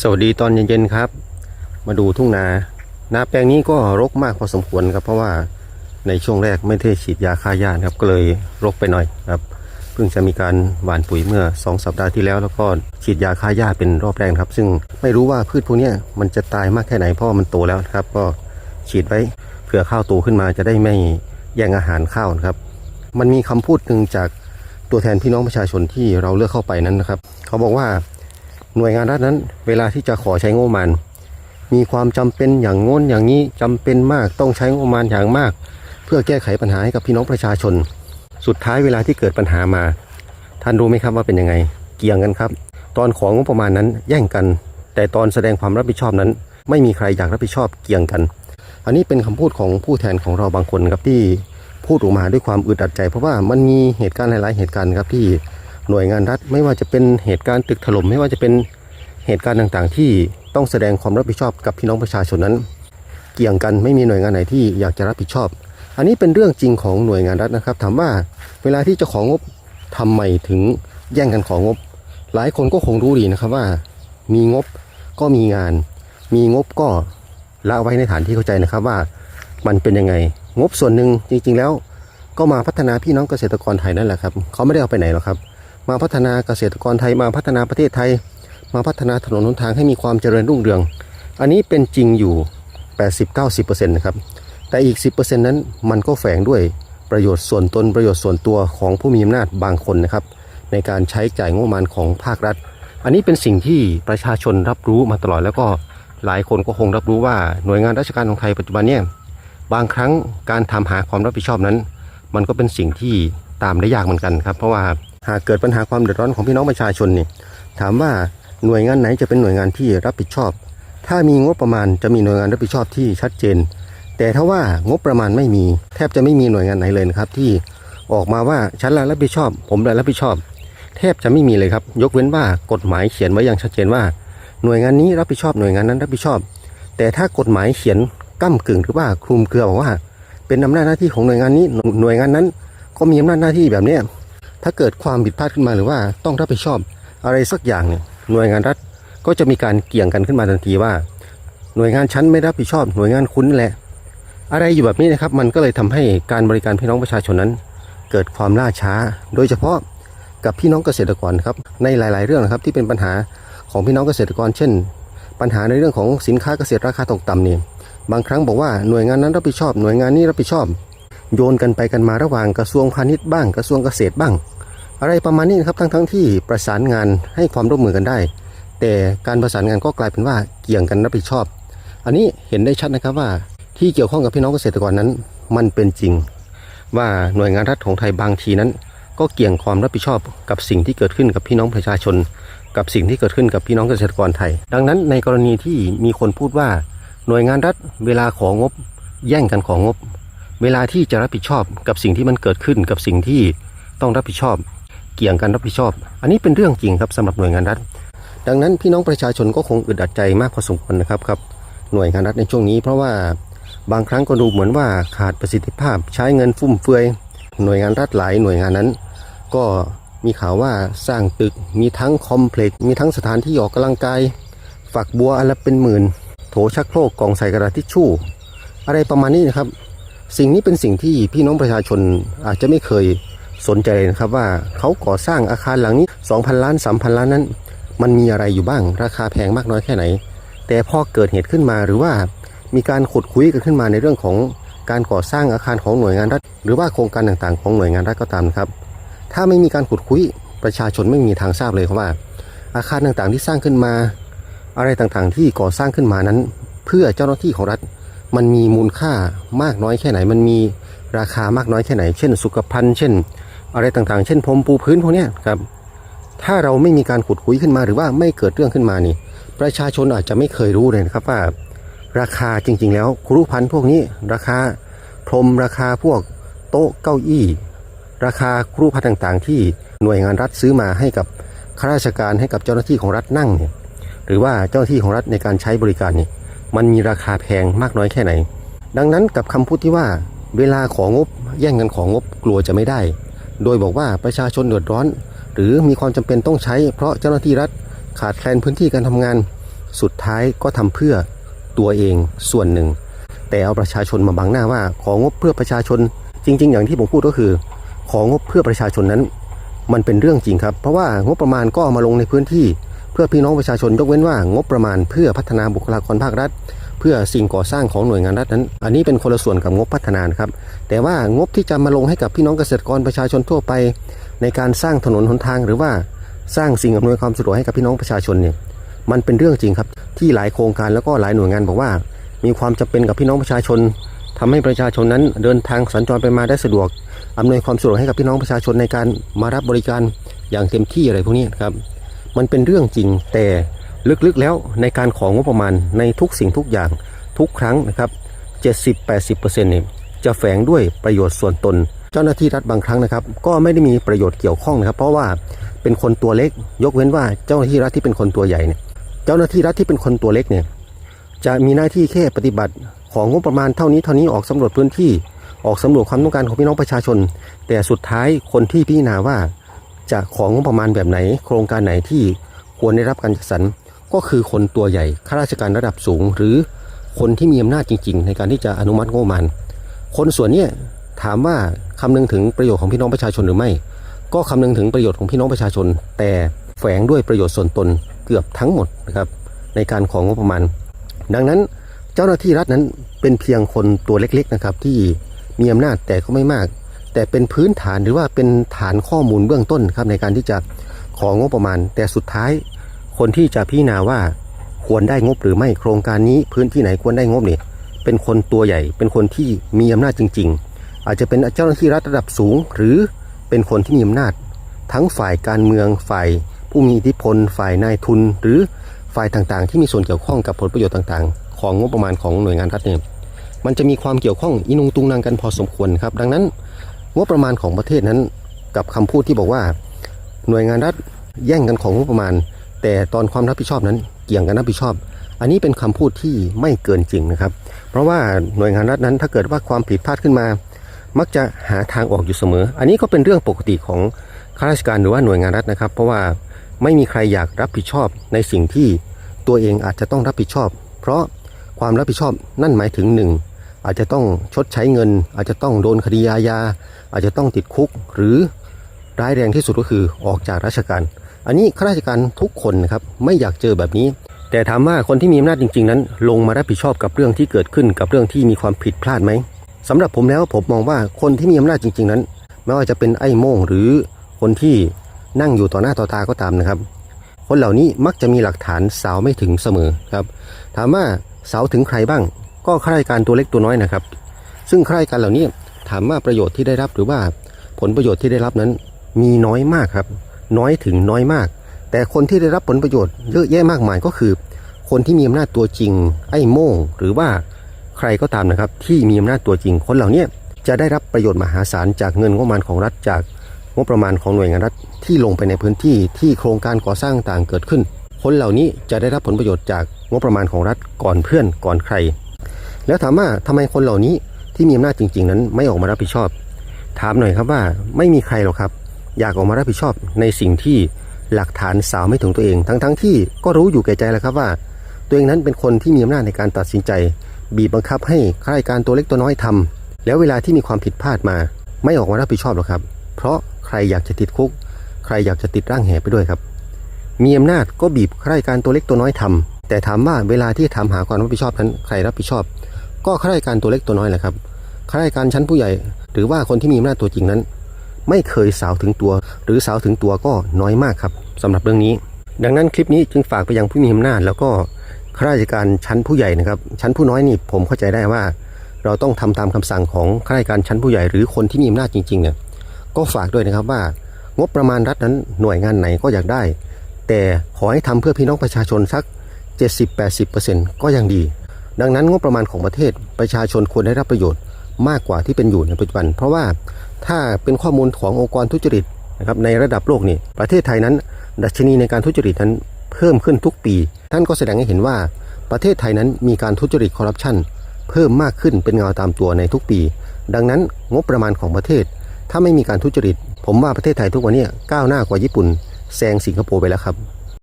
สวัสดีตอนเย็นๆครับ มาดูทุ่งนา นาแปลงนี้ก็รกมากพอสมควรครับ เพราะว่าในช่วงแรกไม่ได้ฉีดยาฆ่าหญ้าครับก็เลยรกไปหน่อยครับ เพิ่งจะมีการหว่านปุ๋ยเมื่อ 2 สัปดาห์ที่แล้ว แล้วก็ฉีดยาฆ่าหญ้าเป็นรอบแรกครับ ซึ่งไม่รู้ว่าพืชพวกนี้มันจะตายมากแค่ไหนเพราะมันโตแล้วครับ ก็ฉีดไว้เผื่อข้าวโตขึ้นมาจะได้ไม่แย่งอาหารข้าวนะครับ มันมีคำพูดหนึ่งจากตัวแทนพี่น้องประชาชนที่เราเลือกเข้าไปนั้นนะครับ เขาบอกว่า หน่วยงานรัฐนั้น เวลาที่จะขอใช้งบประมาณ มีความจำเป็นอย่างง้นอย่างนี้จำเป็นมากต้องใช้งบประมาณอย่างมาก เพื่อแก้ไขปัญหาให้กับพี่น้องประชาชน สุดท้ายเวลาที่เกิดปัญหามา ท่านรู้ไหมครับว่าเป็นยังไง เกี่ยงกันครับ ตอนของงบประมาณนั้นแย่งกัน แต่ตอนแสดงความรับผิดชอบนั้น ไม่มีใครอยากรับผิดชอบเกี่ยงกัน อันนี้เป็นคำพูดของผู้แทนของเราบางคนครับที่พูดออกมาด้วยความอึดอัดใจ เพราะว่ามันมีเหตุการณ์หลายๆเหตุการณ์ครับที่ หน่วยงานรัฐ ไม่ว่าจะเป็นเหตุการณ์ตึกถล่มไม่ว่าจะเป็นเหตุการณ์ต่างๆ ที่ต้องแสดงความรับผิดชอบกับพี่น้องประชาชนนั้น เกี่ยงกันไม่มีหน่วยงานไหนที่อยากจะรับผิดชอบ อันนี้เป็นเรื่องจริงของหน่วยงานรัฐนะครับ ถามว่าเวลาที่จะของงบทำไมถึงแย่งกันของงบ หลายคนก็คงรู้ดีนะครับว่า มีงบก็มีงาน มีงบก็ละไว้ในฐานที่เข้าใจนะครับว่ามันเป็นยังไง งบส่วนหนึ่งจริงๆแล้วก็มาพัฒนาพี่น้องเกษตรกรไทยนั่นแหละครับเขาไม่ได้เอาไปไหนหรอกครับ มาพัฒนาเกษตรกรไทยมาพัฒนาประเทศไทย มาพัฒนาถนนหนทางให้มีความเจริญรุ่งเรือง อันนี้เป็นจริงอยู่ 80-90%นะครับแต่อีก 10%นั้นมันก็แฝงด้วยประโยชน์ส่วนตนประโยชน์ส่วนตัวของผู้มีอำนาจบางคนนะครับ ในการใช้จ่ายงบประมาณของภาครัฐ อันนี้เป็นสิ่งที่ประชาชนรับรู้มาตลอดแล้วก็หลายคนก็คงรับรู้ว่าหน่วยงานราชการของไทยปัจจุบันเนี่ยบางครั้งการทำหาความรับผิดชอบนั้น มันก็เป็นสิ่งที่ตามได้ยากเหมือนกันครับ เพราะว่า หากเกิดปัญหาความเดือดร้อนของพี่น้องประชาชนนี่ถามว่าหน่วยงานไหนจะเป็นหน่วยงานที่รับผิดชอบ ถ้ามีงบประมาณจะมีหน่วยงานรับผิดชอบที่ชัดเจน แต่ถ้าว่างบประมาณไม่มี แทบจะไม่มีหน่วยงานไหนเลยนะครับ ที่ออกมาว่าฉันละรับผิดชอบ ผมละรับผิดชอบ แทบจะไม่มีเลยครับ ยกเว้นว่ากฎหมายเขียนไว้อย่างชัดเจนว่า หน่วยงานนี้รับผิดชอบหน่วยงานนั้นรับผิดชอบ แต่ถ้ากฎหมายเขียนก้ากึ่งหรือว่าคลุมเครือบอกว่า เป็นอำนาจหน้าที่ของหน่วยงานนี้หน่วยงานนั้น ก็มีอำนาจหน้าที่แบบนี้ ถ้าเกิดความผิดพลาดขึ้นมาหรือว่าต้องรับผิดชอบอะไรสักอย่างเนี่ยหน่วยงานรัฐก็จะมีการเกี่ยงกันขึ้นมาทันทีว่า หน่วยงานชั้นไม่รับผิดชอบ หน่วยงานคุณนั่นแหละ อะไรอยู่แบบนี้นะครับ มันก็เลยทำให้การบริการพี่น้องประชาชนนั้น เกิดความล่าช้า โดยเฉพาะกับพี่น้องเกษตรกรครับในหลาย ๆ เรื่องนะครับที่เป็นปัญหาของพี่น้องเกษตรกร เช่น ปัญหาในเรื่องของสินค้าเกษตรราคาตกต่ำนี่บางครั้งบอกว่าหน่วยงานนั้นรับผิดชอบ หน่วยงานนี้รับผิดชอบ โยนกันไปกันมาระหว่างกระทรวงพาณิชย์บ้างกระทรวงเกษตรบ้าง อะไรประมาณนี้นะครับทั้งทั้งที่ประสานงานให้ความร่วมมือกันได้ แต่การประสานงานก็กลายเป็นว่าเกี่ยงกันรับผิดชอบ อันนี้เห็นได้ชัดนะครับว่าที่เกี่ยวข้องกับพี่น้องเกษตรกรนั้น มันเป็นจริง ว่าหน่วยงานรัฐของไทยบางทีนั้น ก็เกี่ยงความรับผิดชอบกับสิ่งที่เกิดขึ้นกับพี่น้องประชาชน กับสิ่งที่เกิดขึ้นกับพี่น้องเกษตรกรไทย ดังนั้นในกรณีที่มีคนพูดว่า หน่วยงานรัฐเวลาของงบ แย่งกันของงบ เวลาที่จะรับผิดชอบกับสิ่งที่มันเกิดขึ้นกับสิ่งที่ต้องรับผิดชอบ เกี่ยงกันรับผิดชอบ อันนี้เป็นเรื่องจริงครับสำหรับหน่วยงานรัฐ ดังนั้นพี่น้องประชาชนก็คงอึดอัดใจมากพอสมควรนะครับครับหน่วยงานรัฐในช่วงนี้ เพราะว่าบางครั้งก็ดูเหมือนว่าขาดประสิทธิภาพใช้เงินฟุ่มเฟือย หน่วยงานรัฐหลายหน่วยงานนั้น ก็มีข่าวว่าสร้างตึกมีทั้งคอมเพล็กซ์มีทั้งสถานที่ออกกำลังกายฝักบัวอันละเป็นหมื่น โถชักโครกกล่องใส่กระดาษทิชชู่ อะไรประมาณนี้นะครับ สิ่งนี้เป็นสิ่งที่พี่น้องประชาชนอาจจะไม่เคยสนใจเลยนะครับว่าเขาก่อสร้างอาคารหลังนี้ 2,000 ล้าน 3,000 ล้านนั้น มันมีอะไรอยู่บ้าง ราคาแพงมากน้อยแค่ไหน แต่พอเกิดเหตุขึ้นมาหรือว่ามีการขุดคุยกันขึ้นมาในเรื่องของการก่อสร้างอาคารของหน่วยงานรัฐ หรือว่าโครงการต่างๆ ของหน่วยงานรัฐก็ตามครับ ถ้าไม่มีการขุดคุยประชาชนไม่มีทางทราบเลยครับว่า อาคารต่างๆที่สร้างขึ้นมา อะไรต่างๆที่ก่อสร้างขึ้นมานั้น เพื่อเจ้าหน้าที่ของรัฐ มันมีมูลค่ามากน้อยแค่ไหน มันมีราคามากน้อยแค่ไหน เช่น สุขภัณฑ์ เช่น อะไรต่างๆ เช่นพรมปูพื้นพวกนี้ครับถ้าเราไม่มีการขุดคุยขึ้นมาหรือว่าไม่เกิดเรื่องขึ้นมานี่ ประชาชนอาจจะไม่เคยรู้เลยนะครับว่า ราคาจริง ๆ แล้วครุพันธ์พวกนี้ ราคาพรมราคาพวกโต๊ะเก้าอี้ ราคาครุพันธ์ต่างๆ ที่หน่วยงานรัฐซื้อมาให้กับข้าราชการให้กับเจ้าหน้าที่ของรัฐนั่งเนี่ยหรือว่าเจ้าหน้าที่ของรัฐในการใช้บริการนี่ มันมีราคาแพงมากน้อยแค่ไหน ดังนั้นกับคำพูดที่ว่าเวลาของงบแย่งกันของงบกลัวจะไม่ได้ โดยบอกว่าประชาชนเดือดร้อน หรือมีความจำเป็นต้องใช้เพราะเจ้าหน้าที่รัฐขาดแคลนพื้นที่การทำงาน สุดท้ายก็ทำเพื่อตัวเองส่วนหนึ่ง แต่เอาประชาชนมาบังหน้าว่าของงบเพื่อประชาชนจริง ๆ อย่างที่ผมพูดก็คือ ของงบเพื่อประชาชนนั้น มันเป็นเรื่องจริงครับ เพราะว่างบประมาณก็เอามาลงในพื้นที่ พื่อพี่น้องประชาชนยกเว้นว่างบประมาณเพื่อพัฒนาบุคลากรภาครัฐ เพื่อสิ่งก่อสร้างของหน่วยงานรัฐนั้น อันนี้เป็นคนละส่วนกับงบพัฒนานครับ แต่ว่างบที่จะมาลงให้กับพี่น้องเกษตรกรประชาชนทั่วไป ในการสร้างถนนหนทางหรือว่าสร้างสิ่งอำนวยความสะดวกให้กับพี่น้องประชาชนเนี่ยมันเป็นเรื่องจริงครับที่หลายโครงการแล้วก็หลายหน่วยงานบอกว่า มีความจำเป็นกับพี่น้องประชาชนทำให้ประชาชนนั้นเดินทางสัญจรไปมาได้สะดวกอำนวยความสะดวกให้กับพี่น้องประชาชนในการมารับบริการอย่างเต็มที่อะไรพวกนี้ครับ มันเป็นเรื่องจริงแต่ลึกๆแล้วในการของงบประมาณในทุกสิ่งทุกอย่างทุกครั้งนะครับ 70-80%เนี่ยจะแฝงด้วยประโยชน์ส่วนตน เจ้าหน้าที่รัฐบางครั้งนะครับ ก็ไม่ได้มีประโยชน์เกี่ยวข้องนะครับ เพราะว่าเป็นคนตัวเล็ก ยกเว้นว่าเจ้าหน้าที่รัฐที่เป็นคนตัวใหญ่เนี่ยเจ้าหน้าที่รัฐที่เป็นคนตัวเล็กเนี่ยจะมีหน้าที่แค่ปฏิบัติของงบประมาณเท่านี้เท่านี้ออกสำรวจพื้นที่ออกสำรวจความต้องการของพี่น้องประชาชน แต่สุดท้ายคนที่พิจารณาว่า จะของงบประมาณแบบไหน โครงการไหนที่ควรได้รับการจัดสรรก็คือคนตัวใหญ่ข้าราชการระดับสูง หรือคนที่มีอำนาจจริง ๆ ในการที่จะอนุมัติงบประมาณ คนส่วนนี้ถามว่าคำนึงถึงประโยชน์ของพี่น้องประชาชนหรือไม่ ก็คำนึงถึงประโยชน์ของพี่น้องประชาชน แต่แฝงด้วยประโยชน์ส่วนตนเกือบทั้งหมดนะครับในการของงบประมาณ ดังนั้นเจ้าหน้าที่รัฐนั้นเป็นเพียงคนตัวเล็กๆนะครับที่มีอำนาจแต่ก็ไม่มาก แต่เป็นพื้นฐานหรือว่าเป็นฐานข้อมูลเบื้องต้นครับในการที่จะของงบประมาณ แต่สุดท้ายคนที่จะพิจารณาว่าควรได้งบหรือไม่โครงการนี้พื้นที่ไหนควรได้งบเนี่ยเป็นคนตัวใหญ่ เป็นคนที่มีอำนาจจริง ๆ อาจจะเป็นเจ้าหน้าที่รัฐระดับสูง หรือเป็นคนที่มีอำนาจ ทั้งฝ่ายการเมืองฝ่าย ผู้มีอิทธิพล ฝ่ายนายทุน หรือฝ่ายต่างๆ ที่มีส่วนเกี่ยวข้องกับผลประโยชน์ต่างๆ ของงบประมาณของหน่วยงานรัฐเนี่ยมันจะมีความเกี่ยวข้องอินุงตุงนางกันพอสมควรครับ ดังนั้น งบประมาณของประเทศนั้น กับคำพูดที่บอกว่า หน่วยงานรัฐแย่งกันของงบประมาณ แต่ตอนความรับผิดชอบนั้นเกี่ยงกันรับผิดชอบ อันนี้เป็นคำพูดที่ไม่เกินจริงนะครับ เพราะว่าหน่วยงานรัฐนั้นถ้าเกิดว่าความผิดพลาดขึ้นมา มักจะหาทางออกอยู่เสมอ อันนี้ก็เป็นเรื่องปกติของข้าราชการหรือว่าหน่วยงานรัฐนะครับ เพราะว่าไม่มีใครอยากรับผิดชอบในสิ่งที่ตัวเองอาจจะต้องรับผิดชอบ เพราะความรับผิดชอบนั่นหมายถึงหนึ่ง อาจจะต้องชดใช้เงิน อาจจะต้องโดนคดีอาญาอาจจะต้องติดคุก หรือร้ายแรงที่สุดก็คือออกจากราชการ อันนี้ข้าราชการทุกคนนะครับไม่อยากเจอแบบนี้ แต่ถามว่าคนที่มีอำนาจจริง ๆ นั้น ลงมารับผิดชอบกับเรื่องที่เกิดขึ้นกับเรื่องที่มีความผิดพลาดไหมสำหรับผมแล้วผมมองว่าคนที่มีอำนาจจริง ๆ นั้น ไม่ว่าจะเป็นไอ้โม่งหรือคนที่นั่งอยู่ต่อหน้าต่อตาก็ตามนะครับ คนเหล่านี้มักจะมีหลักฐานสาวไม่ถึงเสมอครับ ถามว่าสาวถึงใครบ้าง ก็ข้าราชการตัวเล็กตัวน้อยนะครับ ซึ่งข้าราชการเหล่านี้ถามว่าประโยชน์ที่ได้รับหรือว่าผลประโยชน์ที่ได้รับนั้น มีน้อยมากครับ น้อยถึงน้อยมาก แต่คนที่ได้รับผลประโยชน์เยอะแยะมากมายก็คือ คนที่มีอำนาจตัวจริง ไอ้โม่ง หรือว่าใครก็ตามนะครับ ที่มีอำนาจตัวจริงคนเหล่านี้จะได้รับประโยชน์มหาศาลจากเงินงบประมาณของรัฐจากงบประมาณของหน่วยงานรัฐที่ลงไปในพื้นที่ที่โครงการก่อสร้างต่างเกิดขึ้น คนเหล่านี้จะได้รับผลประโยชน์จากงบประมาณของรัฐก่อนเพื่อนก่อนใคร แล้วถามว่าทำไมคนเหล่านี้ที่มีอำนาจจริง ๆ นั้นไม่ออกมารับผิดชอบ ถามหน่อยครับว่าไม่มีใครหรอกครับ อยากออกมารับผิดชอบในสิ่งที่หลักฐานสาวไม่ถึงตัวเอง ทั้งๆทที่ก็รู้อยู่แก่ใจแล้วครับว่า ตัวเองนั้นเป็นคนที่มีอำนาจในการตัดสินใจ บีบบังคับให้ข้าราชการตัวเล็กตัวน้อยทำแล้วเวลาที่มีความผิดพลาดมา ไม่ออกมารับผิดชอบหรอกครับ เพราะใครอยากจะติดคุก ใครอยากจะติดร่างแหไปด้วยครับ มีอำนาจก็บีบข้าราชการตัวเล็กตัวน้อยทำแต่ถามว่าเวลาที่ทำหาความรับผิดชอบนั้นใครรับผิดชอบ ก็ข้าราชการตัวเล็กตัวน้อยแหละครับข้าราชการชั้นผู้ใหญ่ หรือว่าคนที่มีอำนาจตัวจริงนั้น ไม่เคยสาวถึงตัว หรือสาวถึงตัวก็น้อยมากครับสำหรับเรื่องนี้ ดังนั้นคลิปนี้จึงฝากไปยังผู้มีอำนาจ แล้วก็ข้าราชการชั้นผู้ใหญ่นะครับ ชั้นผู้น้อยนี่ผมเข้าใจได้ว่า เราต้องทำตามคำสั่งของข้าราชการชั้นผู้ใหญ่หรือคนที่มีอำนาจจริงๆเนี่ยก็ฝากด้วยนะครับว่างบประมาณรัฐนั้นหน่วยงานไหนก็อยากได้ แต่ขอให้ทำเพื่อพี่น้องประชาชนสัก 70-80%ก็ยังดี ดังนั้นงบประมาณของประเทศประชาชนควรได้รับประโยชน์มากกว่าที่เป็นอยู่ในปัจจุบัน เพราะว่าถ้าเป็นข้อมูลขององค์กรทุจริตนะครับในระดับโลกนี่ประเทศไทยนั้น ดัชนีในการทุจริตนั้นเพิ่มขึ้นทุกปี ท่านก็แสดงให้เห็นว่าประเทศไทยนั้นมีการทุจริตคอร์รัปชันเพิ่มมากขึ้นเป็นเงาตามตัวในทุกปี ดังนั้นงบประมาณของประเทศ ถ้าไม่มีการทุจริต ผมว่าประเทศไทยทุกวันนี้ก้าวหน้ากว่าญี่ปุ่นแซงสิงคโปร์ไปแล้วครับ